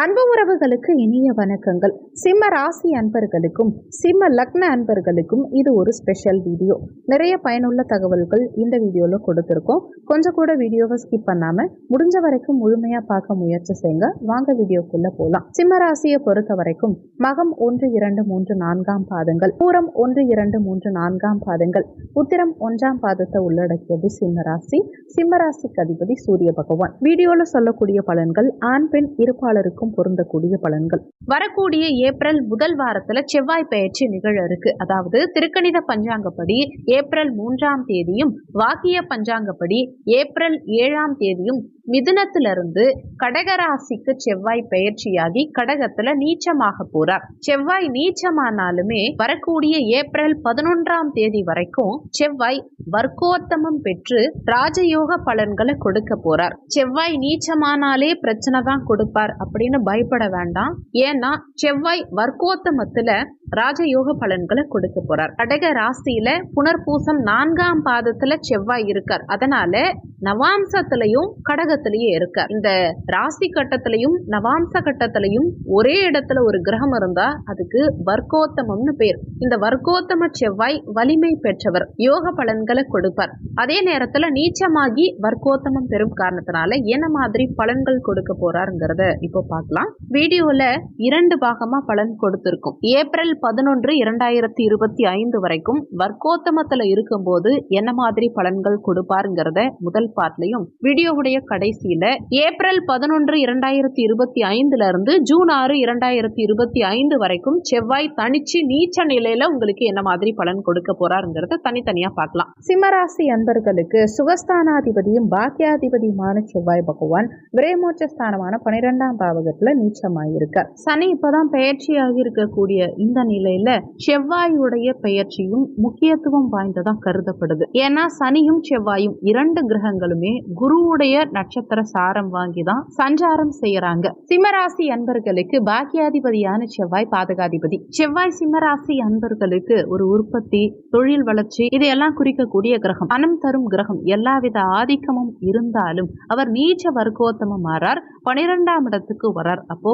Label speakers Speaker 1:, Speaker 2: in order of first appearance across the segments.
Speaker 1: அன்பு உறவுகளுக்கு இனிய வணக்கங்கள். சிம்ம ராசி அன்பர்களுக்கும் சிம்ம லக்ன அன்பர்களுக்கும் இது ஒரு ஸ்பெஷல் வீடியோ நிறைய பயனுள்ள தகவல்கள் இந்த வீடியோவில் கொடுத்துருக்கோம். கொஞ்சம் கூட வீடியோவை ஸ்கிப் பண்ணாமல் முடிஞ்ச வரைக்கும் முழுமையாக பார்க்க முயற்சி செய்யுங்க. வாங்க வீடியோக்குள்ளே போகலாம் சிம்ம ராசியை பொறுத்த வரைக்கும் மகம் ஒன்று இரண்டு மூன்று நான்காம் பாதங்கள். பூரம் ஒன்று இரண்டு மூன்று நான்காம் பாதங்கள். உத்திரம் ஒன்றாம் பாதத்தை உள்ளடக்கியது சிம்ம ராசி. சிம்ம ராசிக்கு அதிபதி சூரிய பகவான். வீடியோவில் சொல்லக்கூடிய பலன்கள் ஆண் பெண் இருப்பாளருக்கும் பொருந்தக்கூடிய பலன்கள். வரக்கூடிய ஏப்ரல் முதல் வாரத்துல செவ்வாய் பயிற்சி நிகழ இருக்கு. அதாவது திருக்கணித பஞ்சாங்கப்படி ஏப்ரல் மூன்றாம் தேதியும் வாக்கிய பஞ்சாங்கப்படி ஏப்ரல் ஏழாம் தேதியும் மிதுனத்திலிருந்து கடகராசிக்கு செவ்வாய் பயிற்சியாகி கடகத்துல நீச்சமாக போறார். செவ்வாய் நீச்சமானாலுமே வரக்கூடிய ஏப்ரல் பதினொன்றாம் தேதி வரைக்கும் செவ்வாய் வர்க்கோத்தமம் பெற்று ராஜயோக பலன்களை கொடுக்க போறார். செவ்வாய் நீச்சமானாலே பிரச்சனை தான் கொடுப்பார் அப்படின்னு பயப்பட வேண்டாம். ஏன்னா செவ்வாய் வர்க்கோத்தமத்துல ராஜயோக பலன்களை கொடுக்க போறார். கடக ராசியில புனர்பூசம் நான்காம் பாதத்துல செவ்வாய் இருக்கார். அதனால நவாம்சத்திலையும் கடகத்திலையும் இருக்கார். இந்த ராசி கட்டத்திலையும் நவாம்ச கட்டத்திலையும் ஒரே இடத்துல ஒரு கிரகம் இருந்தா அதுக்கு வர்க்கோத்தமம்னு பேர். இந்த வர்க்கோத்தம செவ்வாய் வலிமை பெற்றவர். யோக பலன்களை கொடுப்பார். அதே நேரத்துல நீச்சமாகி வர்க்கோத்தமம் பெறும் காரணத்தினால என்ன மாதிரி பலன்கள் கொடுக்க போறாருங்கிறத இப்போ பார்க்கலாம். வீடியோல இரண்டு பாகமா பலன் கொடுத்திருக்கும். ஏப்ரல் பதினொன்று இரண்டாயிரத்தி இருபத்தி ஐந்து வரைக்கும் வர்க்கோத்தமத்துல இருக்கும்போது என்ன மாதிரி பலன்கள் கொடுப்பாருங்கிறத முதல் பார்ட்லயும் வீடியோவுடைய கடைசியில ஏப்ரல் பதினொன்று இரண்டாயிரத்தி இருபத்தி ஐந்துல இருந்து ஜூன் ஆறு இரண்டாயிரத்தி இருபத்தி ஐந்து வரைக்கும் செவ்வாய் தனிச்சு நீச்ச நிலையில உங்களுக்கு என்ன மாதிரி பலன் கொடுக்க போறாருங்கிறத தனித்தனியா பார்க்கலாம். சிம்மராசி அன்பர்களுக்கு சுகஸ்தானாதிபதியும் பாக்கியாதிபதியுமான செவ்வாய் பகவான் விரைமோட்ச ஸ்தானமான பனிரெண்டாம் பாவகத்துல நீச்சமாயிருக்கார். சனி இப்பதான் பயிற்சியாகி இருக்கக்கூடிய இந்த நிலையில செவ்வாயுடைய பெயர்ச்சியும் முக்கியத்துவம் வாய்ந்ததா கருதப்படுது. ஏன்னா சனியும் செவ்வாயும் இரண்டு கிரகங்களுமே குருவுடைய நட்சத்திர சாரம் வாங்கி தான் சஞ்சாரம் செய்யறாங்க. சிம்மராசி அன்பர்களுக்கு பாக்கியாதிபதியான செவ்வாய் பாதகாதிபதி. செவ்வாய் சிம்மராசி அன்பர்களுக்கு ஒரு உற்பத்தி தொழில் வளர்ச்சி இதையெல்லாம் குறிக்கக்கூடிய கிரகம். பணம் தரும் கிரகம். எல்லாவித ஆதிக்கமும் இருந்தாலும் அவர் நீச்ச வர்க்கோத்தமம் மாறார் பனிரெண்டாம் இடத்துக்கு வரார். அப்போ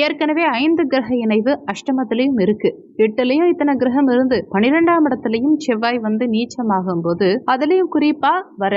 Speaker 1: ஏற்கனவே ஐந்து கிரக இணைவு அஷ்டமத்திலையும் இருக்கு. எட்டுலயும் இத்தனை கிரகம் இருந்து பனிரெண்டாம் இடத்துலயும் செவ்வாய் வந்து நீச்சமாகும் போது அதுலயும் குறிப்பா வர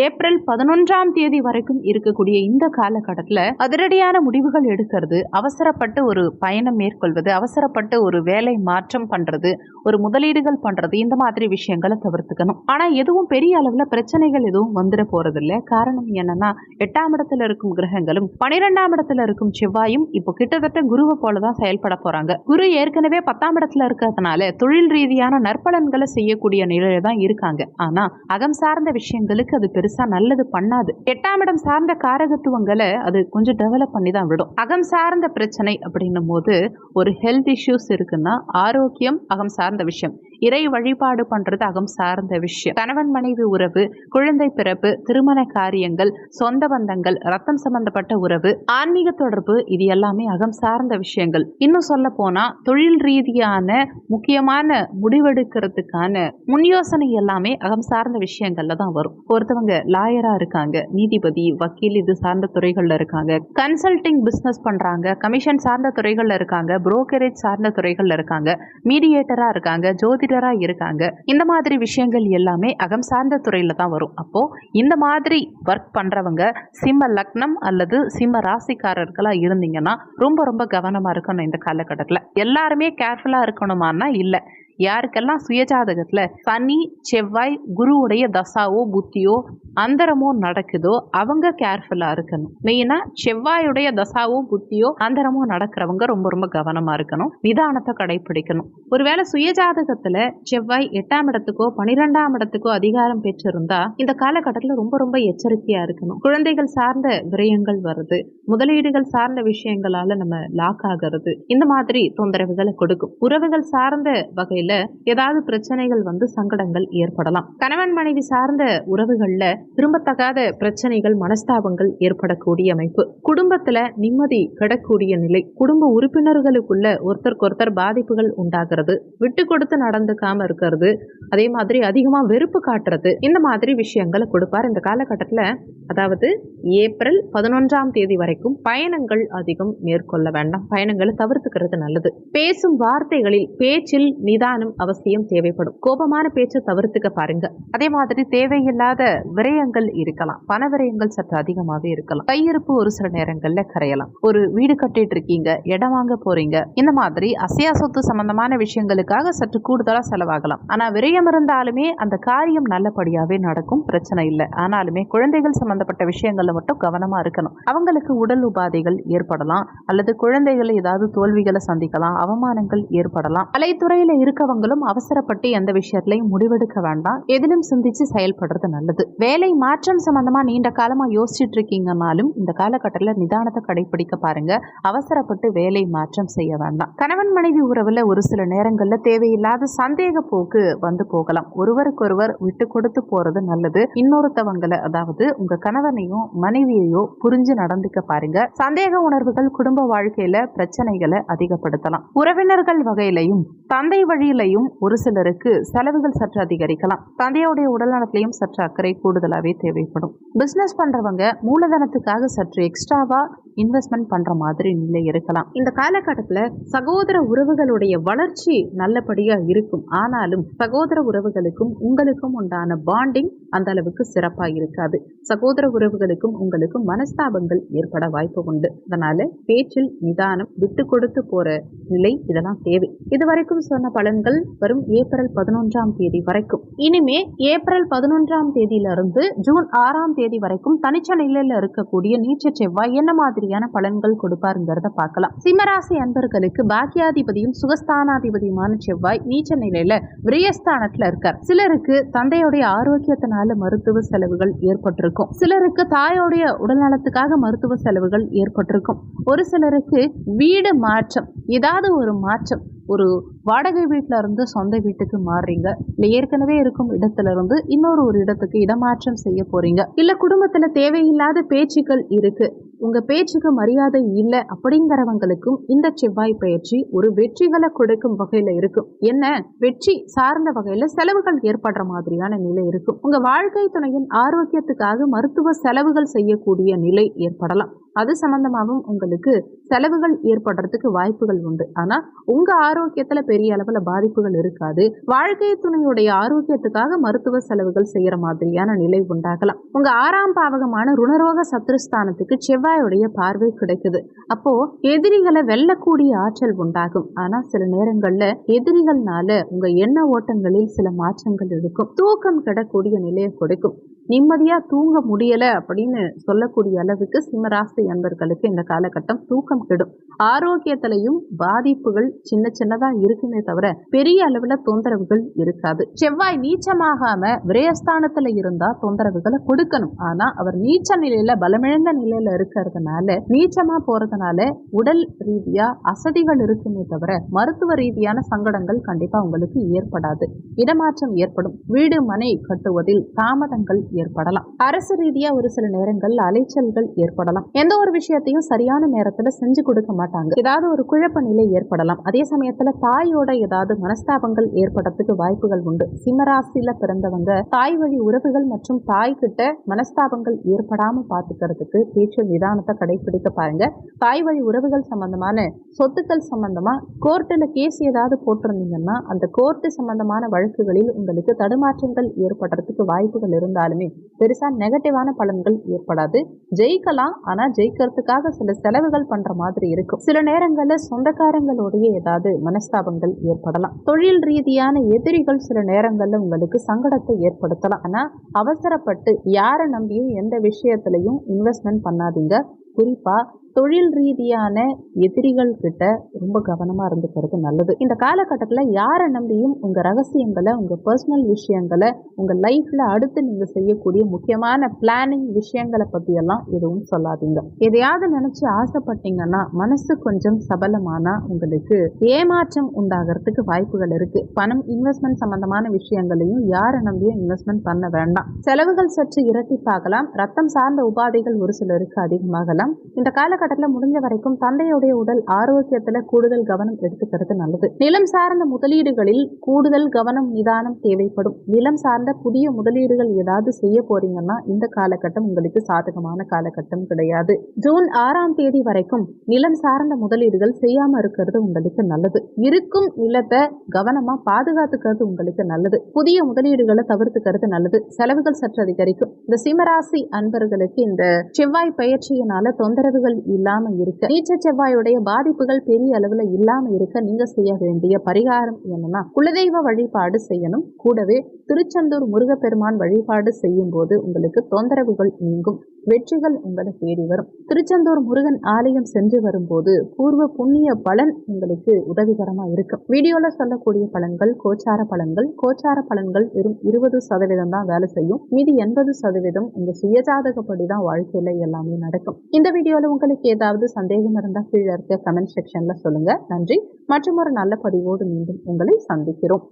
Speaker 1: ஏப்ரல் பதினொன்றாம் தேதி வரைக்கும் இருக்கக்கூடிய இந்த காலகட்டத்தில் அதிரடியான முடிவுகள் எடுக்கிறது அவசரப்பட்டு ஒரு பயணம் மேற்கொள்வது அவசரப்பட்டு ஒரு வேலை மாற்றம் பண்றது ஒரு முதலீடுகள் பண்றது இந்த மாதிரி விஷயங்களை தவிர்த்துக்கணும். ஆனா எதுவும் பெரிய அளவுல பிரச்சனைகள் எதுவும் வந்துட போறதில்ல. காரணம் என்னன்னா எட்டாம் இடத்துல இருக்கும் கிரகங்களும் பனிரெண்டாம் இடத்துல இருக்கும் செவ்வாயும் இப்போ கிட்டத்தட்ட குருவை போலதான் செயல்பட போறாங்க. குரு ஏற்கனவே பத்தாம் இடத்துல இருக்கிறதுனால தொழில் ரீதியான நற்பலன்களை செய்யக்கூடிய நிலையில தான் இருக்காங்க. ஆனா அகம் சார்ந்த விஷயங்களுக்கு அது பெருசா நல்லது பண்ணாது. எட்டாம் இடம் சார்ந்த காரகத்துவங்களை அது கொஞ்சம் டெவலப் பண்ணி தான் விடும். அகம் சார்ந்த பிரச்சனை அப்படின்னும் போது ஒரு ஹெல்த் இஷ்யூஸ் இருக்குன்னா ஆரோக்கியம் அகம் சார்ந்த விஷயம். இறை வழிபாடு பண்றது அகம் சார்ந்த விஷயம். கணவன் மனைவி உறவு குழந்தை பிறப்பு திருமண காரியங்கள் சொந்த பந்தங்கள் ரத்தம் சம்பந்தப்பட்ட உறவு ஆன்மீக தொடர்பு இது எல்லாமே அகம் சார்ந்த விஷயங்கள். இன்னும் சொல்ல போனா தொழில் ரீதியான முக்கியமான முடிவெடுக்கிறதுக்கான முன் யோசனை எல்லாமே அகம் சார்ந்த விஷயங்கள்ல தான் வரும். ஒருத்தவங்க லாயரா இருக்காங்க நீதிபதி வக்கீல் இது சார்ந்த துறைகள்ல இருக்காங்க. கன்சல்டிங் பிசினஸ் பண்றாங்க கமிஷன் சார்ந்த துறைகள்ல இருக்காங்க புரோக்கரேஜ் சார்ந்த துறைகள்ல இருக்காங்க மீடியேட்டரா இருக்காங்க ஜோதிடரா இருக்காங்க. இந்த மாதிரி விஷயங்கள் எல்லாமே அகம் சார்ந்த துறையில தான் வரும். அப்போ இந்த மாதிரி ஒர்க் பண்றவங்க சிம்ம லக்னம் அல்லது சிம்ம ராசிக்காரர்களா இருந்தீங்கன்னா ரொம்ப ரொம்ப கவனமா இருக்கணும் இந்த காலகட்டத்தில். எல்லாருமே கேர்ஃபுல்லா இருக்கணுமான்னா இல்லை. யாருக்கெல்லாம் சுயஜாதகத்துல சனி செவ்வாய் குருவுடைய தசாவோ புத்தியோ அந்தரமோ நடக்குதோ அவங்க கேர்ஃபுல்லா இருக்கணும். மெயினா செவ்வாயுடைய தசாவோ புத்தியோ அந்தரமோ நடக்கிறவங்க ரொம்ப ரொம்ப கவனமா இருக்கணும். நிதானத்தை கடைபிடிக்கணும். ஒருவேளை சுயஜாதகத்துல செவ்வாய் எட்டாம் இடத்துக்கோ பனிரெண்டாம் இடத்துக்கோ அதிகாரம் பெற்றிருந்தா இந்த காலகட்டத்தில் ரொம்ப ரொம்ப எச்சரிக்கையா இருக்கணும். குழந்தைகள் சார்ந்த விரயங்கள் வருது. முதலீடுகள் சார்ந்த விஷயங்களால நம்ம லாக் ஆகிறது. இந்த மாதிரி தொந்தரவுகளை கொடுக்கும். உறவுகள் சார்ந்த வகையில் வாழ்க்கையில ஏதாவது பிரச்சனைகள் வந்து சங்கடங்கள் ஏற்படலாம். கணவன் மனைவி சார்ந்த உறவுகள்ல விரும்பத்தகாத பிரச்சனைகள் மனஸ்தாபங்கள் ஏற்படக்கூடிய அமைப்பு. குடும்பத்துல நிம்மதி கிடக்கூடிய நிலை. குடும்ப உறுப்பினர்களுக்குள்ள ஒருத்தருக்கு ஒருத்தர் பாதிப்புகள் உண்டாகிறது. விட்டு கொடுத்து நடந்துக்காம இருக்கிறது. அதே மாதிரி அதிகமா வெறுப்பு காட்டுறது. இந்த மாதிரி விஷயங்களை கொடுப்பார். இந்த காலகட்டத்தில் அதாவது ஏப்ரல் பதினொன்றாம் தேதி வரைக்கும் பயணங்கள் அதிகம் மேற்கொள்ள வேண்டாம். பயணங்களை தவிர்த்துக்கிறது நல்லது. பேசும் வார்த்தைகளில் பேச்சில் நிதானம் அவசியம் தேவைப்படும். கோபமான பேச்சை தவிர்த்துக்க பாருங்க. அதே மாதிரி தேவையில்லாத விரயங்கள் இருக்கலாம். பண விரயங்கள் சற்று அதிகமாக இருக்கலாம். கையிருப்பு ஒரு சில நேரங்கள்ல கரையலாம். ஒரு வீடு கட்டிட்டு இருக்கீங்க இடம் வாங்க போறீங்க. இந்த மாதிரி அசையா சொத்து சம்பந்தமான விஷயங்களுக்காக சற்று கூடுதலா செலவாகலாம். ஆனா விரயம் இருந்தாலுமே அந்த காரியம் நல்லபடியாவே நடக்கும். பிரச்சனை இல்லை. ஆனாலுமே குழந்தைகள் சம்பந்தப்பட்ட விஷயங்கள்ல மட்டும் கவனமா இருக்கணும். அவங்களுக்கு உடல் உபாதைகள் ஏற்படலாம். அல்லது குழந்தைகள் ஏதாவது தோல்விகளை சந்திக்கலாம். அவமானங்கள் ஏற்படலாம். கலைத்துறையில இருக்கவங்களும் அவசரப்பட்டு எந்த விஷயத்திலையும் முடிவெடுக்க வேண்டாம். எதிலும் சிந்திச்சு செயல்படுறது நல்லது. வேலை மாற்றம் சம்பந்தமா நீண்ட காலமா யோசிச்சுட்டு இருக்கீங்கனாலும் இந்த காலகட்டத்தில் நிதானத்தை கடைபிடிக்க பாருங்க. அவசரப்பட்டு வேலை மாற்றம் செய்ய வேண்டாம். கணவன் மனைவி உறவுல ஒரு சில நேரங்கள்ல தேவையில்லாத சந்தேக போக்கு வந்து போகலாம். ஒருவருக்கொருவர் விட்டு கொடுத்து போறது நல்லது. இன்னொருத்தவங்களை அதாவது உங்க கணவனையும் மனைவியையோ புரிஞ்சு நடந்துக்க பாருங்க. சந்தேக உணர்வுகள் குடும்ப வாழ்க்கையில பிரச்சனைகளை அதிகப்படுத்தலாம். உறவினர்கள் வகையிலையும் தந்தை வழி வழியிலையும் ஒரு சிலருக்கு செலவுகள் சற்று அதிகரிக்கலாம். தந்தையோடைய உடல்நலத்திலையும் சற்று அக்கறை கூடுதலாகவே தேவைப்படும். பிஸ்னஸ் பண்றவங்க மூலதனத்துக்காக சற்று எக்ஸ்ட்ராவா இன்வெஸ்ட்மெண்ட் பண்ற மாதிரி நிலை இருக்கலாம். இந்த காலகட்டத்தில் சகோதர உறவுகளுடைய வளர்ச்சி நல்லபடியா இருக்கும். ஆனாலும் சகோதர உறவுகளுக்கும் உங்களுக்கும் உண்டான பாண்டிங் அந்த அளவுக்கு சிறப்பாக இருக்காது. சகோதர உறவுகளுக்கும் உங்களுக்கும் மனஸ்தாபங்கள் ஏற்பட வாய்ப்பு உண்டு. அதனால பேச்சில் நிதானம் விட்டு கொடுத்து போற நிலை இதெல்லாம் தேவை. இதுவரைக்கும் சொன்ன பலன்கள் வரும் ஏப்ரல் பதினொன்றாம் தேதி வரைக்கும். இனிமே ஏப்ரல் பதினொன்றாம் தேதியிலிருந்து ஜூன் ஆறாம் தேதி வரைக்கும் தனிச்ச நிலையில இருக்கக்கூடிய நீச்ச செவ்வாய் என்ன மாதிரியான பலன்கள் கொடுப்பாருங்கிறத பார்க்கலாம். சிம்மராசி அன்பர்களுக்கு பாக்கியாதிபதியும் சுகஸ்தானாதிபதியுமான செவ்வாய் நீச்ச நிலையில விரயஸ்தானத்துல இருக்கார். சிலருக்கு தந்தையுடைய ஆரோக்கியத்தினால மருத்துவ செலவுகள் ஏற்பட்டிருக்கும். சிலருக்கு தாயோடைய உடல்நலத்துக்காக மருத்துவ செலவுகள் ஏற்பட்டிருக்கும். ஒரு சிலருக்கு வீடு மாற்றம் ஏதாவது ஒரு மாற்றம் ஒரு வாடகை வீட்டில் இருந்து சொந்த வீட்டுக்கு மாறுறீங்க. இல்லை ஏற்கனவே இருக்கும் இடத்துல இருந்து இன்னொரு ஒரு இடத்துக்கு இடமாற்றம் செய்ய போறீங்க. இல்லை குடும்பத்தில் தேவையில்லாத பேச்சுக்கள் இருக்கு. உங்க பேச்சுக்கு மரியாதை இல்லை அப்படிங்கிறவங்களுக்கும் இந்த செவ்வாய் பயிற்சி ஒரு வெற்றிகளை கொடுக்கும் வகையில இருக்கும். என்ன? வெற்றி சார்ந்த வகையில செலவுகள் ஏற்படுற மாதிரியான நிலை இருக்கும். உங்க வாழ்க்கை துணையின் ஆரோக்கியத்துக்காக மருத்துவ செலவுகள் செய்யக்கூடிய நிலை ஏற்படலாம். அது சம்பந்தமாகவும் உங்களுக்கு செலவுகள் ஏற்படுறதுக்கு வாய்ப்புகள் உண்டு. ஆனா உங்க ஆரோக்கியத்துல பெரிய அளவுல பாதிப்புகள் இருக்காது. வாழ்க்கை துணையுடைய ஆரோக்கியத்துக்காக மருத்துவ செலவுகள் செய்யற மாதிரியான நிலை உண்டாகலாம். உங்க ஆறாம் பாவகமான ருணரோக சத்ருஸ்தானத்துக்கு செவ்வாயுடைய பார்வை கிடைக்குது. அப்போ எதிரிகளை வெல்லக்கூடிய ஆற்றல் உண்டாகும். ஆனா சில நேரங்கள்ல எதிரிகள்னால உங்க எண்ண ஓட்டங்களில் சில மாற்றங்கள் இருக்கும். தூக்கம் கிடக்கூடிய நிலையை கொடுக்கும். நிம்மதியா தூங்க முடியல அப்படின்னு சொல்லக்கூடிய அளவுக்கு சிம்மராசி அன்பர்களுக்கு இந்த காலகட்டம் தூக்கம் கெடும். ஆரோக்கியத்திலையும் பாதிப்புகள் சின்ன சின்னதா இருக்குமே தவிர பெரிய அளவுல தொந்தரவுகள் இருக்காது. செவ்வாய் நீச்சமாகாம விரயஸ்தானத்துல இருந்தா தொந்தரவுகளை கொடுக்கணும். ஆனா அவர் நீச்ச நிலையில பலமிழந்த நிலையில இருக்கிறதுனால நீச்சமா போறதுனால உடல் ரீதியா அசதிகள் இருக்குமே தவிர மருத்துவ ரீதியான சங்கடங்கள் கண்டிப்பா உங்களுக்கு ஏற்படாது. இடமாற்றம் ஏற்படும். வீடு மனை கட்டுவதில் தாமதங்கள் ஏற்படலாம். அரசு ரீதியா ஒரு சில நேரங்கள் அலைச்சல்கள் ஏற்படலாம். எந்த ஒரு விஷயத்தையும் சரியான நேரத்துல செஞ்சு கொடுக்க மாட்டாங்க. ஏதாவது ஒரு குழப்ப நிலை ஏற்படலாம். அதே சமயத்துல தாயோட ஏதாவது மனஸ்தாபங்கள் ஏற்படுறதுக்கு வாய்ப்புகள் உண்டு. சிம்மராசியில பிறந்தவங்க தாய் வழி உறவுகள் மற்றும் தாய் கிட்ட மனஸ்தாபங்கள் ஏற்படாம பாத்துக்கிறதுக்கு பேச்சு நிதானத்தை கடைபிடிக்க பாருங்க. தாய் வழி உறவுகள் சம்பந்தமான சொத்துக்கள் சம்பந்தமா கோர்ட்டில் கேஸ் ஏதாவது போட்டிருந்தீங்கன்னா அந்த கோர்ட்டு சம்பந்தமான வழக்குகளில் உங்களுக்கு தடுமாற்றங்கள் ஏற்படுறதுக்கு வாய்ப்புகள் இருந்தாலுமே பெருசா நெகட்டிவான பலன்கள் ஏற்படாது. ஜெயிக்கலாம் ஆனா ஜெயிக்கிறதுக்காக சில செலவுகள் பண்ற மாதிரி இருக்கும். சில நேரங்கள்ல சொந்தக்காரங்களுடைய ஏதாவது மனஸ்தாபங்கள் ஏற்படலாம். தொழில் ரீதியான எதிரிகள் சில நேரங்கள்ல உங்களுக்கு சங்கடத்தை ஏற்படுத்தலாம். ஆனா அவசரப்பட்டு யாரை நம்பியும் எந்த விஷயத்திலையும் இன்வெஸ்ட்மெண்ட் பண்ணாதீங்க. குறிப்பா தொழில் ரீதியான எதிரிகள் கிட்ட ரொம்ப கவனமா இருந்துக்கிறது நல்லது. இந்த காலகட்டத்தில் யாரை நம்பியும் உங்க ரகசியங்களை உங்க பர்சனல் விஷயங்களை உங்க லைஃப்ல அடுத்து நீங்க செய்யக்கூடிய முக்கியமான பிளானிங் விஷயங்களை பத்தி எல்லாம் எதுவும் சொல்லாதீங்க. எதையாவது நினைச்சு ஆசைப்பட்டீங்கன்னா மனசு கொஞ்சம் சபலமானா உங்களுக்கு ஏமாற்றம் உண்டாகிறதுக்கு வாய்ப்புகள் இருக்கு. பணம் இன்வெஸ்ட்மெண்ட் சம்பந்தமான விஷயங்களையும் யாரை நம்பியும் இன்வெஸ்ட்மெண்ட் பண்ண வேண்டாம். செலவுகள் சற்று இரட்டிப்பாகலாம். ரத்தம் சார்ந்த உபாதைகள் ஒரு சிலருக்கு அதிகமாகலாம். இந்த காலகட்டத்தில் முடிஞ்ச வரைக்கும் தந்தையுடைய உடல் ஆரோக்கியத்துல கூடுதல் கவனம் எடுத்துக்கிறது நல்லது. நிலம் சார்ந்த முதலீடுகளில் கூடுதல் கவனம் நிதானம் தேவைப்படும். நிலம் சார்ந்த புதிய முதலீடுகள் ஏதாவது செய்ய போறீங்கன்னா இந்த காலகட்டம் உங்களுக்கு சாதகமான காலகட்டம் கிடையாது. ஜூன் ஆறாம் தேதி வரைக்கும் நிலம் சார்ந்த முதலீடுகள் செய்யாம இருக்கிறது உங்களுக்கு நல்லது. இருக்கும் நிலத்தை கவனமா பாதுகாத்துக்கிறது உங்களுக்கு நல்லது. புதிய முதலீடுகளை தவிர்த்துக்கிறது நல்லது. செலவுகள் சற்று அதிகரிக்கும். இந்த சிம்மராசி அன்பர்களுக்கு இந்த செவ்வாய் பயிற்சியினால தொந்தரவுகள் இல்லாம இருக்க. நீச்ச செவ்வாயுடைய பாதிப்புகள் பெரிய அளவுல இல்லாம இருக்க நீங்க செய்ய வேண்டிய பரிகாரம் என்னன்னா குலதெய்வ வழிபாடு செய்யணும். கூடவே திருச்செந்தூர் முருகப்பெருமான் வழிபாடு செய்யும் போது உங்களுக்கு தொந்தரவுகள் நீங்கும். வெற்றிகள் உங்களை தேடி வரும். திருச்செந்தூர் முருகன் ஆலயம் சென்று வரும்போது பூர்வ புண்ணிய பலன் உங்களுக்கு உதவிகரமா இருக்கும். வீடியோல சொல்லக்கூடிய பலன்கள் கோச்சார பலன்கள் கோச்சார பலன்கள் வெறும் இருபது சதவீதம் தான் வேலை செய்யும். மீதி எண்பது சதவீதம் உங்க சுயஜாதகப்படி தான் வாழ்க்கையில எல்லாமே நடக்கும். இந்த வீடியோல உங்களுக்கு ஏதாவது சந்தேகம் இருந்தால் கீழே இருக்க கமெண்ட் செக்ஷன்ல சொல்லுங்க. நன்றி. மற்றும் ஒரு நல்ல பதிவோடு மீண்டும் உங்களை சந்திக்கிறோம்.